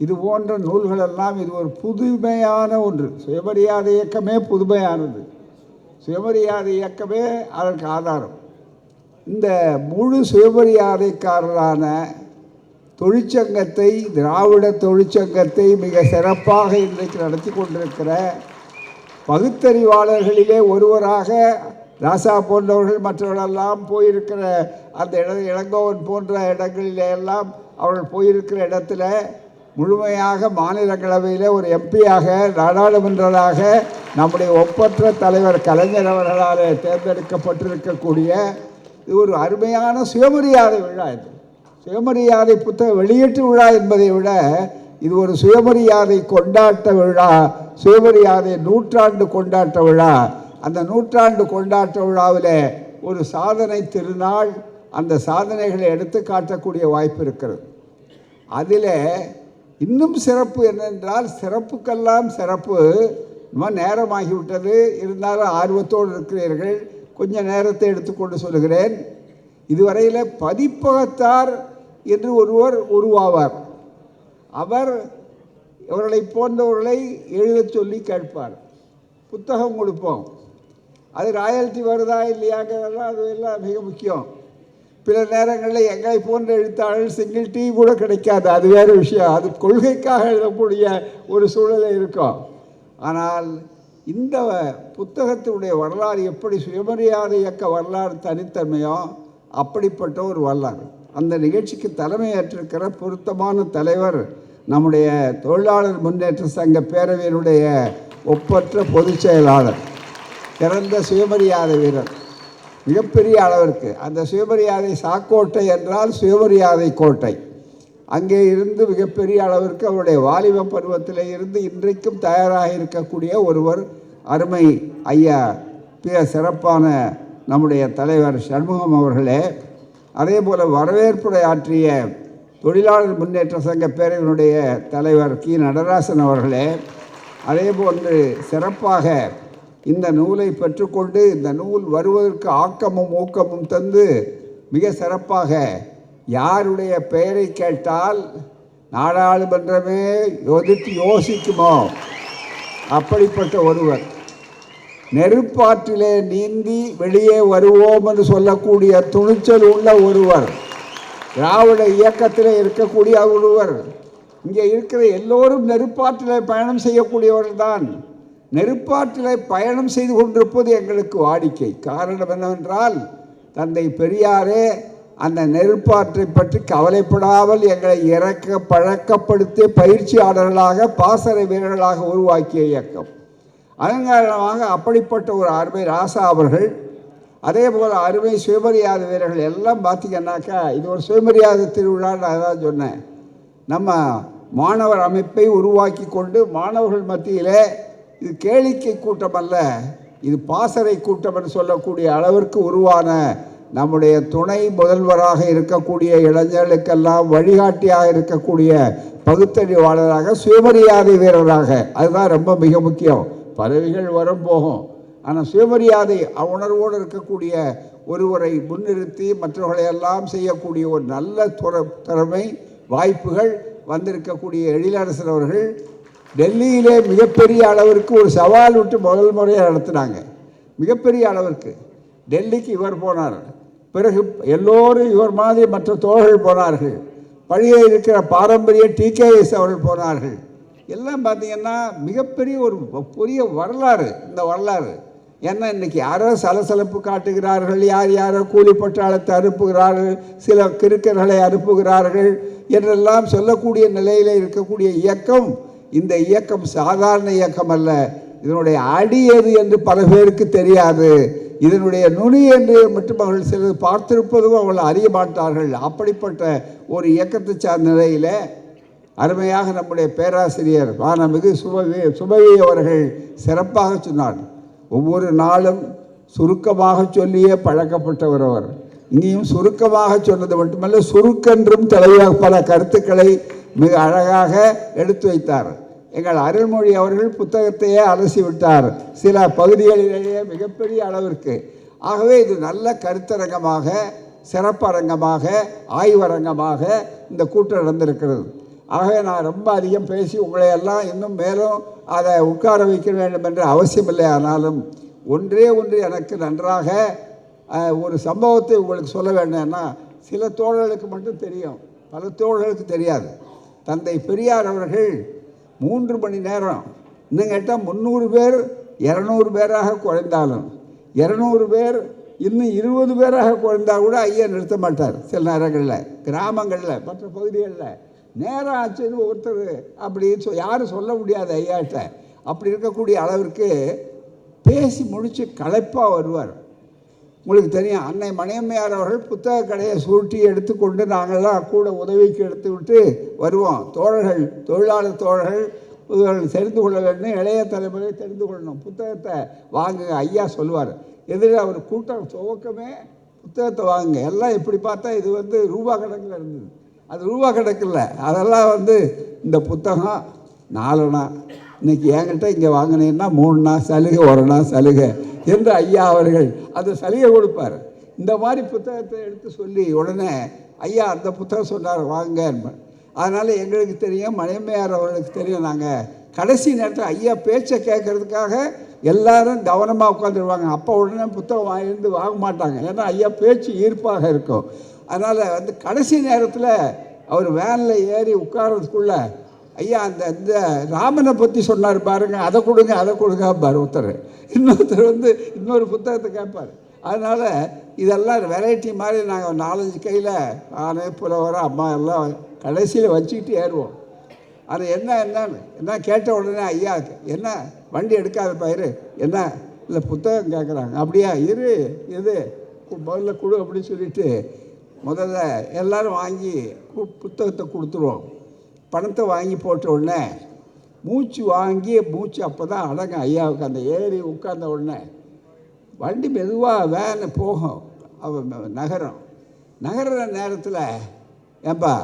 இது போன்ற நூல்களெல்லாம் இது ஒரு புதுமையான ஒன்று. சுயமரியாதை இயக்கமே புதுமையானது. சுயமரியாதை இயக்கமே அதற்கு ஆதாரம். இந்த முழு சுயமரியாதைக்காரரான தொழிற்சங்கத்தை திராவிட தொழிற்சங்கத்தை மிக சிறப்பாக இன்றைக்கு நடத்தி கொண்டிருக்கிற பகுத்தறிவாளர்களிலே ஒருவராக ராசா போன்றவர்கள் மற்றவர்களெல்லாம் போயிருக்கிற அந்த இட இளங்கோவன் போன்ற இடங்களிலே எல்லாம் அவர்கள் போயிருக்கிற இடத்துல முழுமையாக மாநிலங்களவையில் ஒரு எம்பியாக நாடாளுமன்றராக நம்முடைய ஒப்பற்ற தலைவர் கலைஞர் அவர்களால் தேர்ந்தெடுக்கப்பட்டிருக்கக்கூடிய இது ஒரு அருமையான சுயமரியாதை விழா இது. சுயமரியாதை புத்தக வெளியீட்டு விழா என்பதை விட இது ஒரு சுயமரியாதை கொண்டாட்ட விழா சுயமரியாதை நூற்றாண்டு கொண்டாட்ட விழா. அந்த நூற்றாண்டு கொண்டாட்ட விழாவில் ஒரு சாதனை திருநாள் அந்த சாதனைகளை எடுத்து காட்டக்கூடிய வாய்ப்பு இருக்கிறது. அதில் இன்னும் சிறப்பு என்னென்றால் சிறப்புக்கெல்லாம் சிறப்பு நம்ம நேரமாகிவிட்டது. இருந்தாலும் ஆர்வத்தோடு இருக்கிறீர்கள். கொஞ்சம் நேரத்தை எடுத்துக்கொண்டு சொல்கிறேன் இதுவரையில் பதிப்பகத்தார் என்று ஒருவர் உருவாவார். அவர் இவர்களை போன்றவர்களை எழுதச் சொல்லி கேட்பார். புத்தகம் கொடுப்போம். அது ராயல்ட்டி வருதா இல்லையாங்கிறதெல்லாம் அது எல்லாம் மிக முக்கியம். பிற நேரங்களில் எங்களை போன்ற எழுத்தாளர்கள் சிங்கிள் டீ கூட கிடைக்காது. அது வேறு விஷயம். அது கொள்கைக்காக எழுதக்கூடிய ஒரு சூழலை இருக்கும். ஆனால் இந்த புத்தகத்தினுடைய வரலாறு எப்படி சுயமரியாதை இயக்க வரலாறு தனித்தன்மையோ அப்படிப்பட்ட ஒரு வரலாறு. அந்த நிகழ்ச்சிக்கு தலைமையேற்றிருக்கிற பொருத்தமான தலைவர் நம்முடைய தொழிலாளர் முன்னேற்ற சங்க பேரவையினுடைய ஒப்பற்ற பொதுச் செயலாளர். சிறந்த சுயமரியாதை வீரர். மிகப்பெரிய அளவிற்கு. அந்த சுயமரியாதை சாக்கோட்டை என்றால் சுயமரியாதை கோட்டை. அங்கே இருந்து மிகப்பெரிய அளவிற்கு அவருடைய வாலிப பருவத்தில் இருந்து இன்றைக்கும் தயாராக இருக்கக்கூடிய ஒருவர் அருமை ஐயா பிற சிறப்பான நம்முடைய தலைவர் சண்முகம் அவர்களே அதே போல் வரவேற்புரை ஆற்றிய தொழிலாளர் முன்னேற்ற சங்க பேரவையினுடைய தலைவர் கி. நடராசன் அவர்களே அதே போன்று சிறப்பாக இந்த நூலை பெற்றுக்கொண்டு இந்த நூல் வருவதற்கு ஆக்கமும் ஊக்கமும் தந்து மிக சிறப்பாக யாருடைய பெயரை கேட்டால் நாடாளுமன்றமே ஒதுக்கி யோசிக்குமோ? அப்படிப்பட்ட ஒருவர். நெருப்பாற்றிலே நீந்தி வெளியே வருவோம் என்று சொல்லக்கூடிய துணிச்சல் உள்ள ஒருவர். திராவிட இயக்கத்தில் இருக்கக்கூடிய ஒருவர். இங்கே இருக்கிற எல்லோரும் நெருப்பாற்றிலே பயணம் செய்யக்கூடியவர்கள் தான். நெருப்பாற்றிலே பயணம் செய்து கொண்டிருப்பது எங்களுக்கு வாடிக்கை. காரணம் என்னவென்றால் தந்தை பெரியாரே அந்த நெருப்பாற்றை பற்றி கவலைப்படாமல் எங்களை இறக்க பழக்கப்படுத்தி பயிற்சியாளர்களாக பாசறை வீரர்களாக உருவாக்கிய இயக்கம். அதன் காரணமாக அப்படிப்பட்ட ஒரு அருமை ராசா அவர்கள் அதே போல் அருமை சுயமரியாதை வீரர்கள் எல்லாம் பார்த்தீங்கன்னாக்கா இது ஒரு சுயமரியாதை திருவிழான்னு அதான் சொன்னேன். நம்ம மாணவர் அமைப்பை உருவாக்கி கொண்டு மாணவர்கள் மத்தியிலே இது கேளிக்கை கூட்டம் அல்ல இது பாசறை கூட்டம் என்று சொல்லக்கூடிய அளவிற்கு உருவான நம்முடைய துணை முதல்வராக இருக்கக்கூடிய இளைஞர்களுக்கெல்லாம் வழிகாட்டியாக இருக்கக்கூடிய பகுத்தறிவாளராக சுயமரியாதை வீரராக. அதுதான் ரொம்ப மிக முக்கியம். பதவிகள் வரும் போகும். ஆனால் சுயமரியாதை உணர்வோடு இருக்கக்கூடிய ஒருவரை முன்னிறுத்தி மற்றவர்களை எல்லாம் செய்யக்கூடிய ஒரு நல்ல துற திறமை வாய்ப்புகள் வந்திருக்கக்கூடிய எழிலரசர் அவர்கள் டெல்லியிலே மிகப்பெரிய அளவிற்கு ஒரு சவால் விட்டு முதல் முறையாக நடத்தினாங்க. மிகப்பெரிய அளவிற்கு. டெல்லிக்கு இவர் போனார். பிறகு எல்லோரும் இவர் மாதிரி மற்ற தோழர்கள் போனார்கள். பழைய இருக்கிற பாரம்பரிய டிகேஎஸ் அவர்கள் போனார்கள். எல்லாம் பார்த்தீங்கன்னா மிகப்பெரிய ஒரு பெரிய வரலாறு இந்த வரலாறு. ஏன்னா இன்னைக்கு யாரோ சலசலப்பு காட்டுகிறார்கள் யார் யாரோ கூலிப்பட்டாளத்தை அனுப்புகிறார்கள் சில கிறுக்கர்களை அனுப்புகிறார்கள் என்றெல்லாம் சொல்லக்கூடிய நிலையில் இருக்கக்கூடிய இயக்கம் இந்த இயக்கம் சாதாரண இயக்கம் அல்ல. இதனுடைய அடி எது என்று பல பேருக்கு தெரியாது. இதனுடைய நுனி என்று மட்டும் அவர்கள் சிலர் பார்த்திருப்பதும் அவர்கள் அறிய மாட்டார்கள். அப்படிப்பட்ட ஒரு இயக்கத்தை சார்ந்த நிலையில் அருமையாக நம்முடைய பேராசிரியர் வானமிகு சுபவி சுபவி அவர்கள் சிறப்பாக சொன்னார். ஒவ்வொரு நாளும் சுருக்கமாக சொல்லியே பழக்கப்பட்டவர் அவர். இங்கேயும் சுருக்கமாக சொன்னது மட்டுமல்ல சுருக்கென்றும் தலைவாக பல கருத்துக்களை மிக அழகாக எடுத்து வைத்தார். எங்கள் அருள்மொழி அவர்கள் புத்தகத்தையே அலசி விட்டார். சில பகுதிகளிலேயே மிகப்பெரிய அளவிற்கு. ஆகவே இது நல்ல கருத்தரங்கமாக சிறப்பரங்கமாக ஆய்வரங்கமாக இந்த கூட்டம் நடந்திருக்கிறது. ஆகவே நான் ரொம்ப அதிகம் பேசி உங்களை எல்லாம் இன்னும் மேலும் அதை உட்கார வைக்க வேண்டும் என்ற அவசியமில்லை. ஆனாலும் ஒன்றே ஒன்று எனக்கு நன்றாக ஒரு சம்பவத்தை உங்களுக்கு சொல்ல வேண்டும்னா சில தோழர்களுக்கு மட்டும் தெரியும். பல தோழர்களுக்கு தெரியாது. தந்தை பெரியார் அவர்கள் மூன்று மணி நேரம் இன்னும் கேட்டால் முந்நூறு பேர் இரநூறு பேராக குறைந்தாலும் இரநூறு பேர் இன்னும் இருபது பேராக குறைந்தால் கூட ஐயா நிறுத்த மாட்டார் சில நேரங்களில் கிராமங்களில் மற்ற பகுதிகளில். நேரம் ஆச்சுன்னு ஒருத்தர் அப்படின்னு சொ யாரும் சொல்ல முடியாது ஐயாட்ட. அப்படி இருக்கக்கூடிய அளவிற்கு பேசி முடித்து களைப்பாக வருவார். உங்களுக்கு தெரியும் அன்னை மணியம்மையார் அவர்கள் புத்தக கடையை சுருட்டி எடுத்துக்கொண்டு நாங்கள்லாம் கூட உதவிக்கு எடுத்து விட்டு வருவோம். தோழர்கள் தொழிலாளர் தோழர்கள் தெரிந்து கொள்ள வேண்டும். இளைய தலைமுறை தெரிந்து கொள்ளணும். புத்தகத்தை வாங்குங்க ஐயா சொல்லுவார். எதிரில் அவர் கூட்டம் துவக்கமே புத்தகத்தை வாங்குங்க. எல்லாம் இப்படி பார்த்தா இது வந்து ரூபா கணக்கில் இருந்தது. அது ரூபா கணக்கில். அதெல்லாம் வந்து இந்த புத்தகம் நாலுனா. இன்றைக்கி என்கிட்ட இங்கே வாங்கினீங்கன்னா மூணுனா சலுகை ஒருனா சலுகை. என்று ஐயா அவர்கள் அந்த சலுகை கொடுப்பார். இந்த மாதிரி புத்தகத்தை எடுத்து சொல்லி உடனே ஐயா அந்த புத்தகம் சொன்னார் வாங்க அதனால் எங்களுக்கு தெரியும் மணியம்மையார் அவர்களுக்கு தெரியும் நாங்கள் கடைசி நேரத்தில் ஐயா பேச்சை கேட்கறதுக்காக எல்லாரும் கவனமாக உட்காந்துருவாங்க அப்போ உடனே புத்தகம் வாங்கிட்டு வாங்க மாட்டாங்க. ஏன்னா ஐயா பேச்சு ஈர்ப்பாக இருக்கும். அதனால் வந்து கடைசி நேரத்தில் அவர் வேனில் ஏறி உட்கார்றதுக்குள்ளே ஐயா அந்த இந்த ராமனை பற்றி சொன்னார் பாருங்க அதை கொடுங்க அதை கொடுங்க பாரு ஒருத்தர் இன்னொருத்தர் வந்து இன்னொரு புத்தகத்தை கேட்பார். அதனால் இதெல்லாம் வெரைட்டி மாதிரி நாங்கள் நாலஞ்சு கையில் நானே புலவரம் அம்மா எல்லாம் கடைசியில் வச்சுக்கிட்டு ஏறுவோம். அது என்ன என்னன்னு என்ன கேட்ட உடனே ஐயா என்ன வண்டி எடுக்காத பயிர் என்ன இல்லை புத்தகம் கேட்குறாங்க அப்படியா இரு இது முதல்ல கொடு அப்படின்னு சொல்லிட்டு முதல்ல எல்லோரும் வாங்கி கு- புத்தகத்தை கொடுத்துருவோம். பணத்தை வாங்கி போட்ட உடனே மூச்சு வாங்கி மூச்சு அப்போ தான் அடங்கும் ஐயாவுக்கு அந்த ஏறி உட்கார்ந்த உடனே வண்டி மெதுவாக வேன் போகும். அவ நகரம். நகர்கிற நேரத்தில் ஏன்பா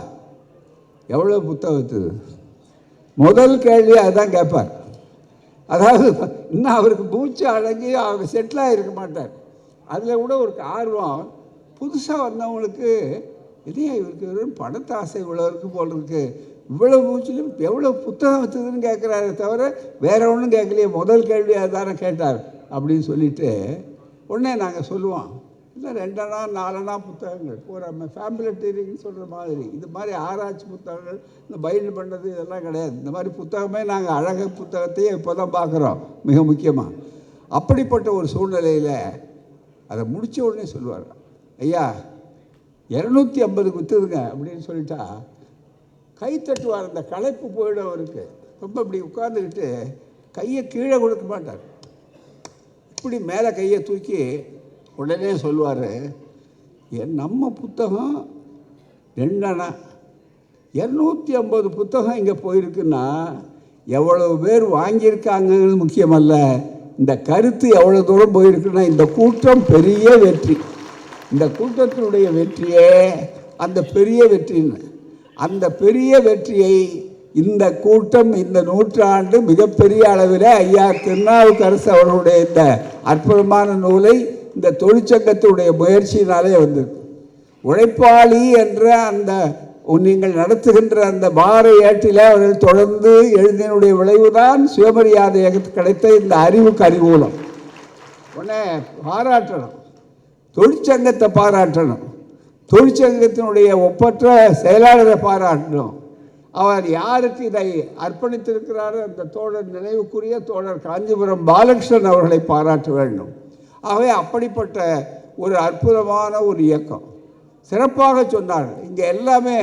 எவ்வளோ புத்தகத்து முதல் கேள்வி அதுதான் கேட்பார். அதாவது இன்னும் அவருக்கு மூச்சு அடங்கி அவர் செட்டிலாக இருக்க மாட்டார். அதில் கூட ஒரு ஆர்வம். புதுசாக வந்தவங்களுக்கு இதே இவருக்கு பணத்தாசை பணத்தை ஆசை இவ்வளோ இருக்குது போல் இருக்குது இவ்வளோ மூச்சிலும் எவ்வளோ புத்தகம் வச்சதுன்னு கேட்குறாரு தவிர வேற ஒன்றும் கேட்கலையே. முதல் கேள்வி அதுதானே கேட்டார் அப்படின்னு சொல்லிட்டு உடனே நாங்கள் சொல்லுவோம். இல்லை ரெண்டனா நாலனா புத்தகங்கள். ஒரு ஃபேமிலி டீரிங்னு சொல்கிற மாதிரி. இது மாதிரி ஆராய்ச்சி புத்தகங்கள் இந்த பைண்ட் பண்ணுறது இதெல்லாம் கிடையாது. இந்த மாதிரி புத்தகமே நாங்கள் அழக புத்தகத்தையே இப்போ தான் பார்க்குறோம். மிக முக்கியமாக அப்படிப்பட்ட ஒரு சூழ்நிலையில் அதை முடித்த உடனே சொல்லுவார். ஐயா இரநூத்தி ஐம்பது குத்துதுங்க அப்படின்னு சொல்லிட்டா கை தட்டுவார் அந்த களைப்பு போயிடும் அவருக்கு. ரொம்ப இப்படி உட்கார்ந்துக்கிட்டு கையை கீழே கொடுக்க மாட்டார். இப்படி மேலே கையை தூக்கி உடனே சொல்லுவார் என் நம்ம புத்தகம் ரெண்டனா இரநூத்தி ஐம்பது புத்தகம் இங்கே போயிருக்குன்னா எவ்வளவு பேர் வாங்கியிருக்காங்கன்னு முக்கியமல்ல. இந்த கருத்து எவ்வளோ தூரம் போயிருக்குன்னா இந்த கூட்டம் பெரிய வெற்றி. இந்த கூட்டத்தினுடைய வெற்றியே அந்த பெரிய வெற்றின்னு. அந்த பெரிய வெற்றியை இந்த கூட்டம் இந்த நூற்றாண்டு மிகப்பெரிய அளவில் ஐயா திருநாவுக்கரசு அவர்களுடைய இந்த அற்புதமான நூலை இந்த தொழிற்சங்கத்தினுடைய முயற்சியினாலே வந்திருக்கு. உழைப்பாளி என்ற அந்த நீங்கள் நடத்துகின்ற அந்த பார ஏட்டில் அவர்கள் தொடர்ந்து எழுதினுடைய விளைவுதான் சுயமரியாதை கிடைத்த இந்த அறிவுக்கு அறிவூலம் உடனே பாராட்டணும். தொழிற்சங்கத்தை பாராட்டணும். தொழிற்சங்கத்தினுடைய ஒப்பற்ற செயலாளரை பாராட்டணும் அவர் யாருக்கு இதை அர்ப்பணித்திருக்கிறாரோ அந்த தோழர் நினைவுக்குரிய தோழர் காஞ்சிபுரம் பாலகிருஷ்ணன் அவர்களை பாராட்ட வேண்டும். ஆகவே அப்படிப்பட்ட ஒரு அற்புதமான ஒரு இயக்கம். சிறப்பாக சொன்னார் இங்கே எல்லாமே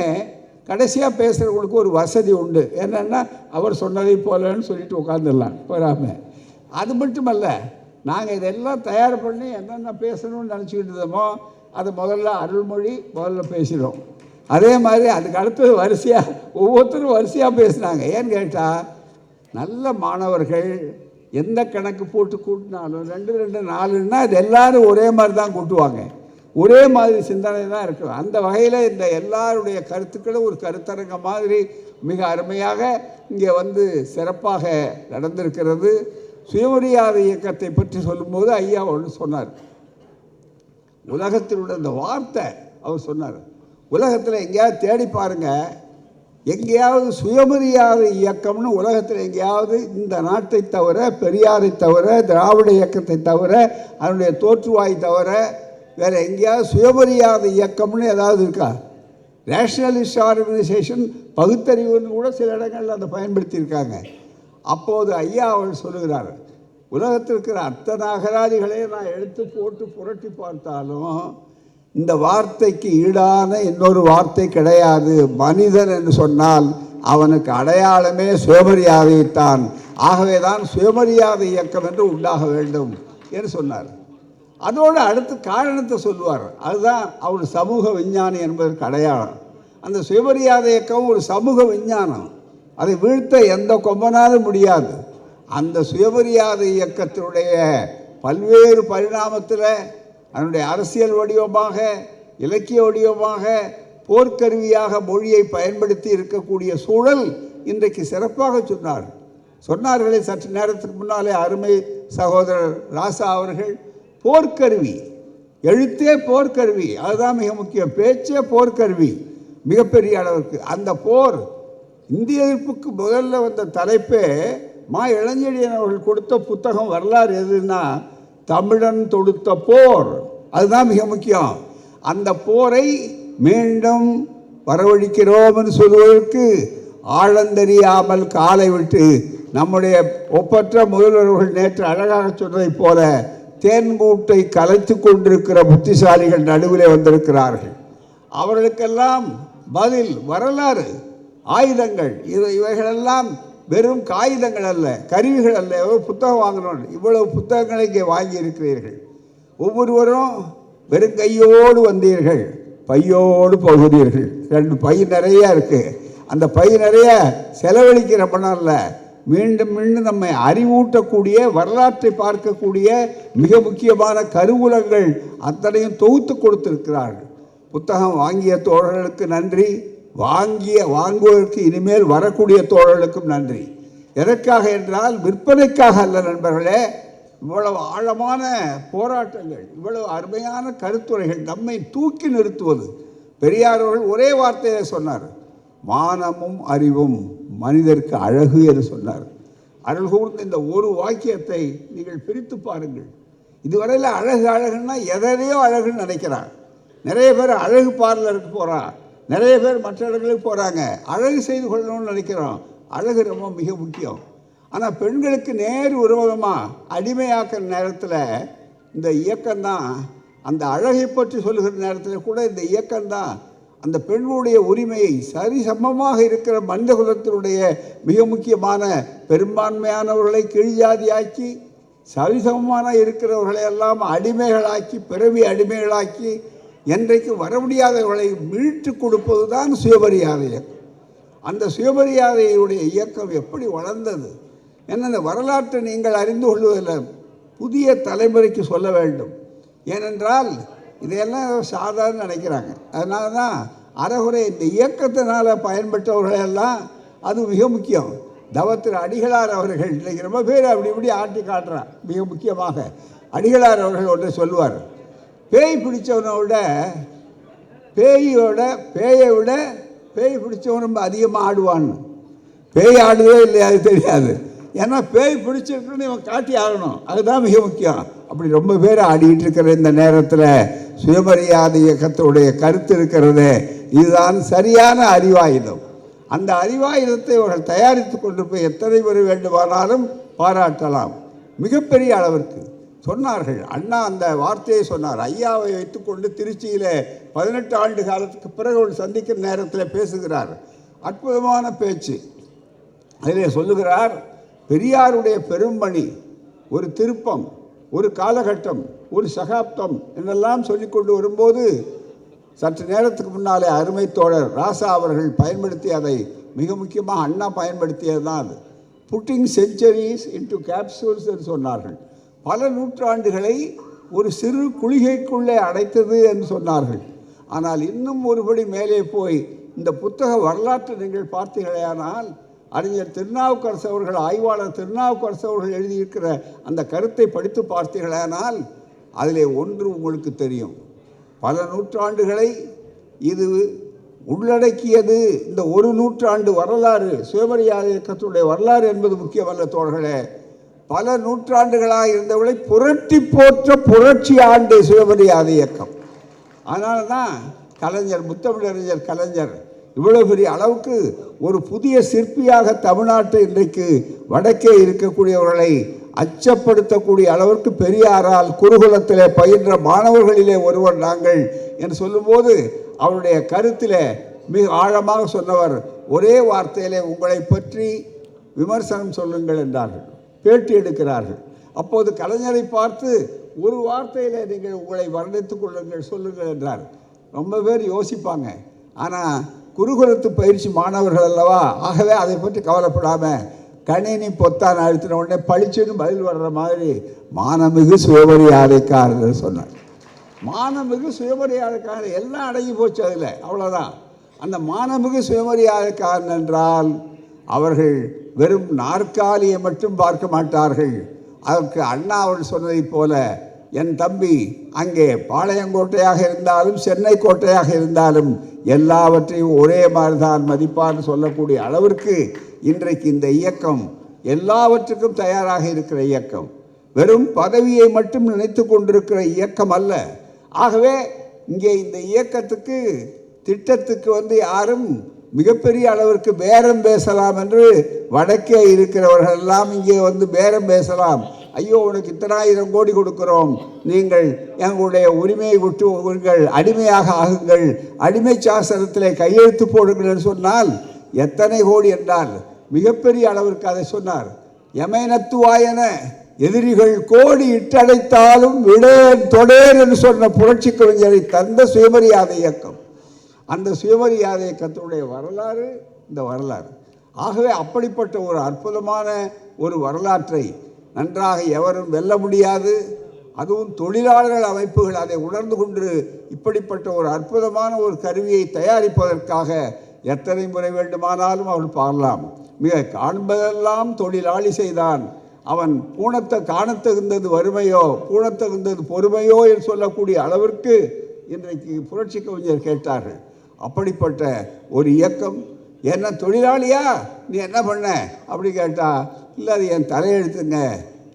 கடைசியாக பேசுகிறவங்களுக்கு ஒரு வசதி உண்டு. என்னென்னா அவர் சொன்னதை போலன்னு சொல்லிட்டு உட்காந்துடலாம் போகாமல் அது மட்டுமல்ல நாங்கள் இதெல்லாம் தயார் பண்ணி என்னென்ன பேசணும்னு நினச்சிக்கிட்டு இருந்தோமோ அதை முதல்ல அருள்மொழி முதல்ல பேசிடும். அதே மாதிரி அதுக்கு அடுத்தது வரிசையாக ஒவ்வொருத்தரும் வரிசையாக பேசுனாங்க. ஏன்னு கேட்டால் நல்ல மாணவர்கள் எந்த கணக்கு போட்டு கூட்டினாலும் ரெண்டு ரெண்டு நாலுன்னா அது எல்லோரும் ஒரே மாதிரி தான் கூட்டுவாங்க. ஒரே மாதிரி சிந்தனை தான் இருக்கும். அந்த வகையில் இந்த எல்லாருடைய கருத்துக்களும் ஒரு கருத்தரங்க மாதிரி மிக அருமையாக இங்கே வந்து சிறப்பாக நடந்திருக்கிறது. சுயமரியாதை இயக்கத்தை பற்றி சொல்லும்போது ஐயா ஒன்று சொன்னார். உலகத்தில் உள்ள இந்த வார்த்தை அவர் சொன்னார். உலகத்தில் எங்கேயாவது தேடி பாருங்கள் எங்கேயாவது சுயமரியாதை இயக்கம்னு உலகத்தில் எங்கேயாவது இந்த நாட்டை தவிர பெரியாரை தவிர திராவிட இயக்கத்தை தவிர அதனுடைய தோற்றுவாய் தவிர வேறு எங்கேயாவது சுயமரியாதை இயக்கம்னு ஏதாவது இருக்கா? ரேஷனலிஸ்ட் ஆர்கனைசேஷன் பகுத்தறிவுன்னு கூட சில இடங்களில் அதை பயன்படுத்தியிருக்காங்க. அப்போது ஐயா அவர் சொல்லுகிறார் உலகத்தில் இருக்கிற அத்தனை அகராதிகளையும் நான் எடுத்து போட்டு புரட்டி பார்த்தாலும் இந்த வார்த்தைக்கு ஈடான இன்னொரு வார்த்தை கிடையாது. மனிதன் என்று சொன்னால் அவனுக்கு அடையாளமே சுயமரியாதைத்தான் ஆகவே தான் சுயமரியாதை இயக்கம் என்று உண்டாக வேண்டும் என்று சொன்னார். அதோடு அடுத்து காரணத்தை சொல்லுவார். அதுதான் அவர் சமூக விஞ்ஞானி என்பதற்கு அடையாளம். அந்த சுயமரியாதை இயக்கம் ஒரு சமூக விஞ்ஞானம். அதை வீழ்த்த எந்த கொம்பனாலும் முடியாது. அந்த சுயமரியாதை இயக்கத்தினுடைய பல்வேறு பரிணாமத்தில் அதனுடைய அரசியல் வடிவமாக இலக்கிய வடிவமாக போர்க்கருவியாக மொழியை பயன்படுத்தி இருக்கக்கூடிய சூழல் இன்றைக்கு சிறப்பாக சொன்னார். சொன்னார்களே சற்று நேரத்துக்கு முன்னாலே அருமை சகோதரர் ராசா அவர்கள் போர்க்கருவி எழுத்தே போர்க்கருவி அதுதான் மிக முக்கியம் பேச்சே போர்க்கருவி மிகப்பெரிய அளவுக்கு அந்த போர் இந்திய எதிர்ப்புக்கு முதல்ல வந்த தலைப்பே மா இளஞ்செழியன் அவர்கள் கொடுத்த புத்தகம் வரலாறு எதுன்னா தமிழன் தொடுத்த போர். அதுதான் மிக முக்கியம். அந்த போரை மீண்டும் வரவழிக்கிறோம் என்று சொல்வதற்கு ஆழந்தெரியாமல் காலை விட்டு நம்முடைய ஒப்பற்ற முதல்வர்கள் நேற்று அழகாக சொன்னதைப் போல தேன்கூட்டை கலைத்து கொண்டிருக்கிற புத்திசாலிகள் நடுவிலே வந்திருக்கிறார்கள். அவர்களுக்கெல்லாம் பதில் வரலாறு ஆயுதங்கள் இது இவைகளெல்லாம் வெறும் காகிதங்கள் அல்ல கருவிகள் அல்ல புத்தகம் வாங்கணும் இவ்வளவு புத்தகங்களை இங்கே வாங்கி இருக்கிறீர்கள் ஒவ்வொருவரும் வெறும் கையோடு வந்தீர்கள் பையோடு போகிறீர்கள். ரெண்டு பை நிறையா இருக்குது அந்த பை நிறைய செலவழிக்கிற பணம் இல்லை மீண்டும் மீண்டும் நம்மை அறிவூட்டக்கூடிய வரலாற்றை பார்க்கக்கூடிய மிக முக்கியமான கருவூலங்கள் அத்தனையும் தொகுத்து கொடுத்திருக்கிறார்கள். புத்தகம் வாங்கிய தோழர்களுக்கு நன்றி. வாங்கிய வாங்குவதற்கு இனிமேல் வரக்கூடிய தோழர்களுக்கும் நன்றி. எதற்காக என்றால் விற்பனைக்காக அல்ல நண்பர்களே இவ்வளவு ஆழமான போராட்டங்கள் இவ்வளவு அருமையான கருத்துரைகள் நம்மை தூக்கி நிறுத்துவது. பெரியார் அவர்கள் ஒரே வார்த்தையை சொன்னார் மானமும் அறிவும் மனிதருக்கு அழகு என்று சொன்னார். அருள் கூர்ந்த இந்த ஒரு வாக்கியத்தை நீங்கள் பிரித்து பாருங்கள். இதுவரையில் அழகு அழகுன்னா எதையோ அழகுன்னு நினைக்கிறான் நிறைய பேர் அழகு பார்லருக்கு போகிறான் நிறைய பேர் மற்ற இடங்களுக்கு போகிறாங்க அழகு செய்து கொள்ளணும்னு நினைக்கிறோம். அழகு ரொம்ப மிக முக்கியம். ஆனால் பெண்களுக்கு நேர் உருவகமாக அடிமையாக்கிற நேரத்தில் இந்த இயக்கம்தான் அந்த அழகை பற்றி சொல்லுகிற நேரத்தில் கூட இந்த இயக்கம்தான் அந்த பெண்களுடைய உரிமையை சரிசமமாக இருக்கிற மனித குலத்தினுடைய மிக முக்கியமான பெரும்பான்மையானவர்களை கீழ்ஜாதியாக்கி சரிசமமான இருக்கிறவர்களை எல்லாம் அடிமைகளாக்கி பிறவி அடிமைகளாக்கி என்றைக்கு வர முடியாதவர்களை மீட்டு கொடுப்பது தான் சுயமரியாதை இயக்கம் அந்த சுயமரியாதையுடைய இயக்கம் எப்படி வளர்ந்தது? என்ன இந்த வரலாற்றை நீங்கள் அறிந்து கொள்வதில் புதிய தலைமுறைக்கு சொல்ல வேண்டும். ஏனென்றால் இதையெல்லாம் சாதாரண நினைக்கிறாங்க. அதனால தான் அறகுறை இந்த இயக்கத்தினால் பயன்பெற்றவர்களெல்லாம் அது மிக முக்கியம். தவத்திரு அடிகளார் அவர்கள். இன்றைக்கு ரொம்ப பேர் அப்படி இப்படி ஆட்டி காட்டுறான். மிக முக்கியமாக அடிகளார் அவர்கள் ஒன்றை சொல்லுவார். பேய் பிடிச்சவனை விட பேயோட பேயை விட பேய் பிடிச்சவன் ரொம்ப அதிகமாக ஆடுவான்னு பேய் ஆடுதே இல்லையா அது தெரியாது. ஏன்னா பேய் பிடிச்சிருக்குன்னு இவன் காட்டி ஆகணும் அதுதான் மிக முக்கியம். அப்படி ரொம்ப பேர் ஆடிக்கிட்டு இருக்கிற இந்த நேரத்தில் சுயமரியாதை இயக்கத்துடைய கருத்து இருக்கிறது. இதுதான் சரியான அறிவாயுதம். அந்த அறிவாயுதத்தை அவர்கள் தயாரித்து கொண்டு போய் எத்தனை பேர் வேண்டுமானாலும் பாராட்டலாம். மிகப்பெரிய அளவிற்கு. சொன்னார்கள். அண்ணா அந்த வார்த்தையை சொன்னார். ஐயாவை வைத்துக்கொண்டு திருச்சியில் பதினெட்டு ஆண்டு காலத்துக்கு பிறகு ஒரு சந்திக்கிற நேரத்தில் பேசுகிறார். அற்புதமான பேச்சு. அதில் சொல்லுகிறார் பெரியாருடைய பெரும்பணி ஒரு திருப்பம் ஒரு காலகட்டம் ஒரு சகாப்தம் என்றெல்லாம் சொல்லிக்கொண்டு வரும்போது சற்று நேரத்துக்கு முன்னாலே அருமை தோழர் ராசா அவர்கள் பயன்படுத்தி அதை மிக முக்கியமாக அண்ணா பயன்படுத்தியது தான் அது. புட்டிங் செஞ்சுரிஸ் இன்டு கேப்சூல்ஸ் என்று சொன்னார்கள். பல நூற்றாண்டுகளை ஒரு சிறு குளிகைக்குள்ளே அடைத்தது என்று சொன்னார்கள். ஆனால் இன்னும் ஒருபடி மேலே போய் இந்த புத்தக வரலாற்றை நீங்கள் பார்த்தீர்களேயானால் அறிஞர் திருநாவுக்கரசு அவர்கள் ஆய்வாளர் திருநாவுக்கரசு அவர்கள் எழுதியிருக்கிற அந்த கருத்தை படித்து பார்த்தீர்களானால் அதிலே ஒன்று உங்களுக்கு தெரியும். பல நூற்றாண்டுகளை இது உள்ளடக்கியது இந்த ஒரு நூற்றாண்டு வரலாறு சுயமரியாதை இயக்கத்துடைய வரலாறு என்பது முக்கியமல்ல தோழர்களே. பல நூற்றாண்டுகளாக இருந்தவர்களை புரட்டி போற்ற புரட்சி ஆண்டு சுயமரியாதை இயக்கம். அதனால தான் கலைஞர் முத்தமிழறிஞர் கலைஞர் இவ்வளோ பெரிய அளவுக்கு ஒரு புதிய சிற்பியாக தமிழ்நாட்டு இன்றைக்கு வடக்கே இருக்கக்கூடியவர்களை அச்சப்படுத்தக்கூடிய அளவிற்கு பெரியாரால் குருகுலத்திலே பயின்ற மாணவர்களிலே ஒருவர் நாங்கள் என்று சொல்லும்போது அவருடைய கருத்திலே மிக ஆழமாக சொன்னவர் ஒரே வார்த்தையிலே உங்களை பற்றி விமர்சனம் சொல்லுங்கள் என்றார்கள். பேட்டி எடுக்கிறார்கள். அப்போது கலைஞரை பார்த்து ஒரு வார்த்தையில் நீங்கள் உங்களை வர்ணித்துக் கொள்ளுங்கள் சொல்லுங்கள் என்றார். ரொம்ப பேர் யோசிப்பாங்க. ஆனால் குருகுலத்து பயிற்சி மாணவர்கள் அல்லவா? ஆகவே அதை பற்றி கவலைப்படாமல் கணினி பொத்தான் அழுத்தின உடனே பளிச்சுன்னு பதில் வர்ற மாதிரி மானமிகு சுயமரியாதைக்காரர் சொன்னார். மானமிகு சுயமரியாதைக்காரர் எல்லாம் அடங்கி போச்சு அதில் அவ்வளோதான் அந்த மானமிகு சுயமரியாதைக்காரன் என்றால் அவர்கள் வெறும் நாற்காலியை மட்டும் பார்க்க மாட்டார்கள். அதற்கு அண்ணா அவள் சொன்னதைப் போல என் தம்பி அங்கே பாளையங்கோட்டையாக இருந்தாலும் சென்னை கோட்டையாக இருந்தாலும் எல்லாவற்றையும் ஒரே மாதிரி தான் மதிப்பான்னு சொல்லக்கூடிய அளவிற்கு இன்றைக்கு இந்த இயக்கம் எல்லாவற்றுக்கும் தயாராக இருக்கிற இயக்கம். வெறும் பதவியை மட்டும் நினைத்து கொண்டிருக்கிற இயக்கம் அல்ல. ஆகவே இங்கே இந்த இயக்கத்துக்கு திட்டத்துக்கு வந்து யாரும் மிகப்பெரிய அளவிற்கு பேரம் பேசலாம் என்று வடக்கே இருக்கிறவர்கள் எல்லாம் இங்கே வந்து பேரம் பேசலாம். ஐயோ உனக்கு இத்தனாயிரம் கோடி கொடுக்கிறோம். நீங்கள் எங்களுடைய உரிமையை விட்டு உங்கள் அடிமையாக ஆகுங்கள். அடிமை சாசனத்திலே கையெழுத்து போடுங்கள் என்று சொன்னால் எத்தனை கோடி என்றால் மிகப்பெரிய அளவிற்கு அதை சொன்னார். எமைனத்துவாயன எதிரிகள் கோடி இட்டடைத்தாலும் விடேன் தொடேன் என்று சொன்ன புரட்சி கவிஞரை தந்த சுயமரியாதை இயக்கம். அந்த சுயமரியாதை இயக்கத்தினுடைய வரலாறு இந்த வரலாறு. ஆகவே அப்படிப்பட்ட ஒரு அற்புதமான ஒரு வரலாற்றை நன்றாக எவரும் வெல்ல முடியாது. அதுவும் தொழிலாளர்கள் அமைப்புகள் அதை உணர்ந்து கொண்டு இப்படிப்பட்ட ஒரு அற்புதமான ஒரு கருவியை தயாரிப்பதற்காக எத்தனை முறை வேண்டுமானாலும் அவள் பாரலாம் மிக காண்பதெல்லாம் தொழிலாளி செய்தான். அவன் பூணத்தை காணத்தகுந்தது வறுமையோ பூணத்தகுந்தது பொறுமையோ என்று சொல்லக்கூடிய அளவிற்கு இன்றைக்கு புரட்சி கவிஞர் கேட்டார்கள். அப்படிப்பட்ட ஒரு இயக்கம் என்ன தொழிலாளியா? நீ என்ன பண்ண? அப்படி கேட்டா இல்லை அது என் தலையெழுத்துங்க.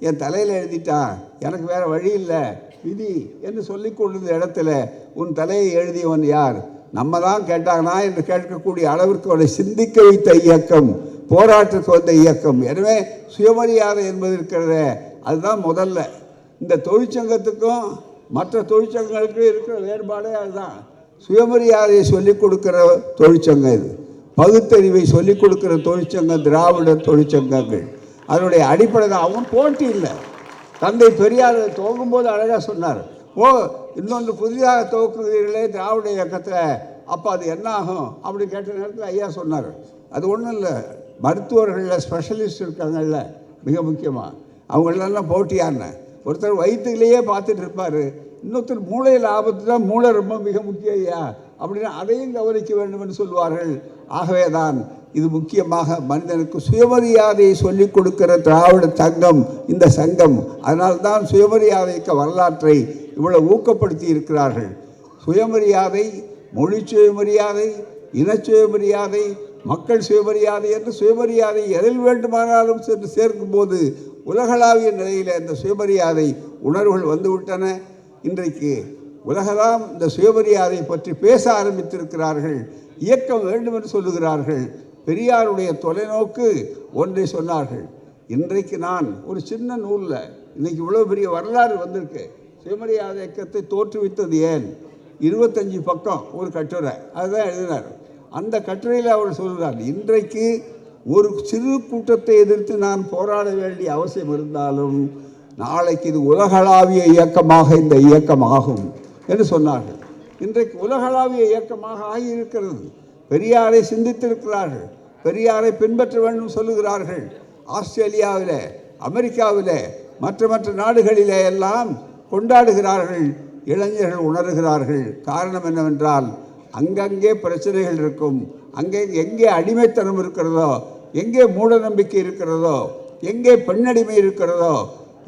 என் தலையில் எழுதிட்டான் எனக்கு வேற வழி இல்லை. விதி என்று சொல்லி கொண்டிருந்த இடத்துல உன் தலையை எழுதியவன் யார்? நம்ம தான் கேட்டாங்கன்னா என்று கேட்கக்கூடிய அளவிற்கு அவனை சிந்திக்க வைத்த இயக்கம் போராட்டத்துக்கு வந்த இயக்கம். எனவே சுயமரியாதை என்பது இருக்கிறதே அதுதான் முதல்ல. இந்த தொழிற்சங்கத்துக்கும் மற்ற தொழிற்சங்கங்களுக்கும் இருக்கிற வேறுபாடே அதுதான். சுயமரியாதையை சொல்லிக் கொடுக்குற தொழிற்சங்கம் இது. பகுத்தறிவை சொல்லிக் கொடுக்குற தொழிற்சங்கம் திராவிட தொழிற்சங்கங்கள். அதனுடைய அடிப்படை தான். அவன் போட்டி இல்லை. தந்தை பெரியார் துவங்கும்போது அழகாக சொன்னார். ஓ இன்னொன்று புதிதாக துவக்குகிறீர்களே திராவிட இயக்கத்தில். அப்போ அது என்ன ஆகும்? அப்படி கேட்ட நேரத்தில் ஐயா சொன்னார். அது ஒன்றும் இல்லை. மருத்துவர்களில் ஸ்பெஷலிஸ்ட் இருக்காங்கல்ல மிக முக்கியமாக அவங்களெல்லாம் போட்டியான. ஒருத்தர் வயிற்றுலேயே பார்த்துட்டு இருப்பார். இன்னொருத்தர் மூளையில் ஆபத்து தான் மூளை ரொம்ப மிக முக்கியம் ஐயா. அப்படின்னு அதையும் கவனிக்க வேண்டும் என்று சொல்வார்கள் ஆகவே தான் இது முக்கியமாக மனிதனுக்கு சுயமரியாதையை சொல்லிக் கொடுக்கிற திராவிட சங்கம் இந்த சங்கம். அதனால்தான் சுயமரியாதைக்கு வரலாற்றை இவ்வளவு ஊக்கப்படுத்தி இருக்கிறார்கள். சுயமரியாதை மொழி சுயமரியாதை இன சுயமரியாதை மக்கள் சுயமரியாதை என்று சுயமரியாதை எதில் வேண்டுமானாலும் சென்று சேர்க்கும் போது உலகளாவிய நிலையில் இந்த சுயமரியாதை உணர்வுகள் வந்துவிட்டன இன்றைக்கு உலகெல்லாம் இந்த சுயமரியாதை பற்றி பேச ஆரம்பித்திருக்கிறார்கள் இயக்கம் வேண்டும் என்று சொல்லுகிறார்கள். பெரியாருடைய தொலைநோக்கு ஒன்றை சொன்னார்கள். இன்றைக்கு நான் ஒரு சின்ன நூலில் இன்றைக்கி இவ்வளோ பெரிய வரலாறு வந்திருக்கு. சுயமரியாதை இயக்கத்தை தோற்றுவித்தது ஏன்? இருபத்தஞ்சி பக்கம் ஒரு கட்டுரை அதுதான் எழுதினார். அந்த கட்டுரையில் அவர் சொல்கிறார் இன்றைக்கு ஒரு சிறு கூட்டத்தை எதிர்த்து நான் போராட வேண்டிய அவசியம் இருந்தாலும் நாளைக்கு இது உலகளாவிய இயக்கமாக இந்த இயக்கம் ஆகும் என்று சொன்னார்கள். இன்றைக்கு உலகளாவிய இயக்கமாக ஆகியிருக்கிறது. பெரியாரை சிந்தித்திருக்கிறார்கள். பெரியாரை பின்பற்ற வேண்டும் சொல்லுகிறார்கள். ஆஸ்திரேலியாவில் அமெரிக்காவில் மற்ற மற்ற நாடுகளிலே எல்லாம் கொண்டாடுகிறார்கள். இளைஞர்கள் உணர்கிறார்கள். காரணம் என்னவென்றால் அங்கங்கே பிரச்சனைகள் இருக்கும். அங்கே எங்கே அடிமைத்தனம் இருக்கிறதோ எங்கே மூட நம்பிக்கை இருக்கிறதோ எங்கே பெண்ணடிமை இருக்கிறதோ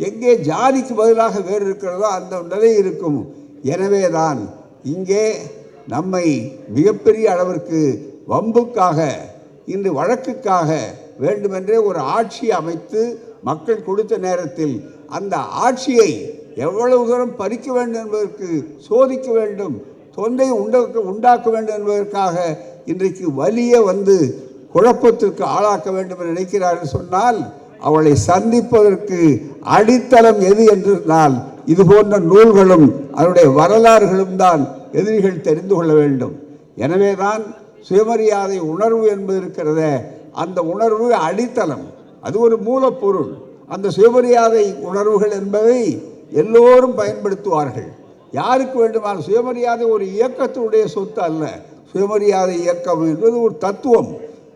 எங்கே ஜாதிக்கு பதிலாக வேறு இருக்கிறதோ அந்த நிலை இருக்கும். எனவே தான் இங்கே நம்மை மிகப்பெரிய அளவிற்கு வம்புக்காக இன்று வழக்குக்காக வேண்டுமென்றே ஒரு ஆட்சி அமைத்து மக்கள் கொடுத்த நேரத்தில் அந்த ஆட்சியை எவ்வளவு தூரம் பறிக்க வேண்டும் என்பதற்கு சோதிக்க வேண்டும் தொந்தை உண்டாக்க உண்டாக்க வேண்டும் என்பதற்காக இன்றைக்கு வலிய வந்து குழப்பத்திற்கு ஆளாக்க வேண்டும் என்று நினைக்கிறார்கள். சொன்னால் அவளை சந்திப்பதற்கு அடித்தளம் எது என்றால் இது போன்ற நூல்களும் அதனுடைய வரலாறுகளும் தான் எதிரிகள் தெரிந்து கொள்ள வேண்டும். எனவே தான் சுயமரியாதை உணர்வு என்பது இருக்கிறதே அந்த உணர்வு அடித்தளம். அது ஒரு மூலப்பொருள். அந்த சுயமரியாதை உணர்வுகள் என்பதை எல்லோரும் பயன்படுத்துவார்கள். யாருக்கு வேண்டுமானால் சுயமரியாதை ஒரு இயக்கத்தினுடைய சொத்து அல்ல. சுயமரியாதை இயக்கம் என்பது ஒரு தத்துவம்.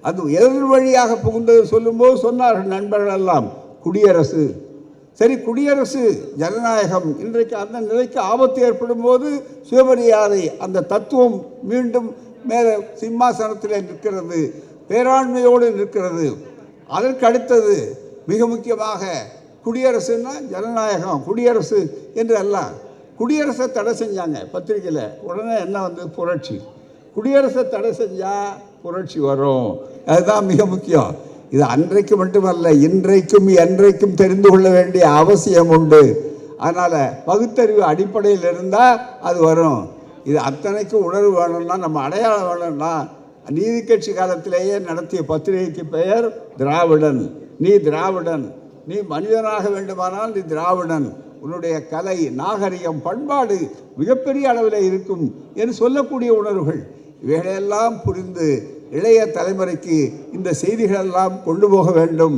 அது எதிர் வழியாக புகுந்தது சொல்லும்போது சொன்னார்கள் நண்பர்கள் எல்லாம் குடியரசு. சரி குடியரசு ஜனநாயகம் இன்றைக்கு அந்த நிலைக்கு ஆபத்து ஏற்படும் போது சுயமரியாதை அந்த தத்துவம் மீண்டும் மேலே சிம்மாசனத்தில் நிற்கிறது பேராண்மையோடு நிற்கிறது. அதற்கு அடுத்தது மிக முக்கியமாக குடியரசுன்னா ஜனநாயகம் குடியரசு என்று அல்ல. குடியரசை தடை செஞ்சாங்க பத்திரிக்கையில் உடனே என்ன வந்து புரட்சி. குடியரசை தடை செஞ்சால் புரட்சி வரும். அதுதான் மிக முக்கியம். இது அன்றைக்கு மட்டுமல்ல இன்றைக்கும் என்றைக்கும் தெரிந்து கொள்ள வேண்டிய அவசியம் உண்டு. அதனால் பகுத்தறிவு அடிப்படையில் இருந்தால் அது வரும். இது அத்தனைக்கும் உணர்வு வேணும்னா நம்ம அடையாளம் வேணும்னா நீதி கட்சி காலத்திலேயே நடத்திய பத்திரிகைக்கு பெயர் திராவிடன். நீ திராவிடன். நீ மனிதனாக வேண்டுமானால் நீ திராவிடன். உன்னுடைய கலை நாகரிகம் பண்பாடு மிகப்பெரிய அளவில் இருக்கும் என்று சொல்லக்கூடிய உணர்வுகள். இவைகளையெல்லாம் புரிந்து இளைய தலைமுறைக்கு இந்த செய்திகளெல்லாம் கொண்டு போக வேண்டும்.